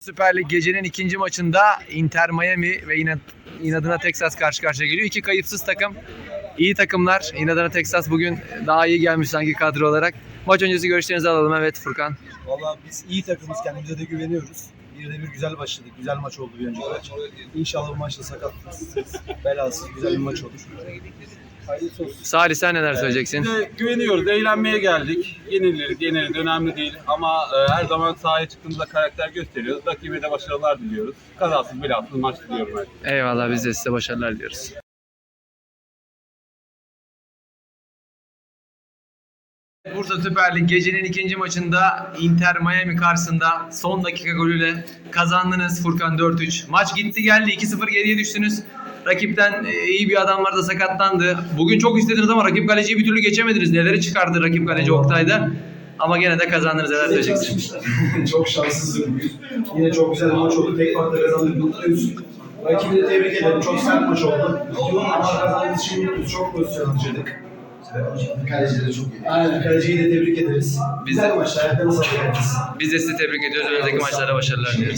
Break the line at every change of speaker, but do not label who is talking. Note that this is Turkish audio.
Süper Lig gecenin ikinci maçında Inter Miami ve inadına Texas karşı karşıya geliyor. İki kayıpsız takım. İyi takımlar. İnadına Texas bugün daha iyi gelmiş sanki kadro olarak. Maç öncesi görüşlerinizi alalım. Evet Furkan.
Valla biz iyi takımız, kendimize de güveniyoruz. Bir de bir güzel başladık. Güzel maç oldu bir önceki maç. İnşallah bu maçta sakatsız, belasız güzel bir maç olur. Hayırlısı olsun.
Salih sen neler söyleyeceksin?
Biz de güveniyoruz, eğlenmeye geldik. Yeniliriz, yeniliriz önemli değil. Ama e, her zaman sahaya çıktığımızda karakter gösteriyoruz. Rakibe de başarılar diliyoruz. Kazasız belasız maç diliyorum herkese.
Eyvallah biz de size başarılar diliyoruz. Bursa Süper Lig gecenin ikinci maçında Inter Miami karşısında son dakika golüyle kazandınız Furkan 4-3. Maç gitti geldi 2-0 geriye düştünüz. Rakipten e, iyi bir adam vardı sakatlandı. Bugün çok istediniz ama rakip kaleciyi bir türlü geçemediniz. Neleri çıkardı rakip kaleci Oktay'da. Ama gene de kazandınız. Neler söyleyeceksiniz?
çok şanssızdık bugün. Yine çok güzel maç oldu. Tek farkla kazandık. Mutluyuz. Rakibi de tebrik ederim. Çok sert maç oldu. Ama kazandığımız için mutluyuz. Çok pozisyon harcadık.
Kaleci de çok iyi.
Aynen. Kaleciyi de tebrik ederiz.
Biz-
Güzel maçlar. Ayaklarına sağlık herkes.
Biz de sizi tebrik ediyoruz. Önümüzdeki maçlara başarılar diliyoruz.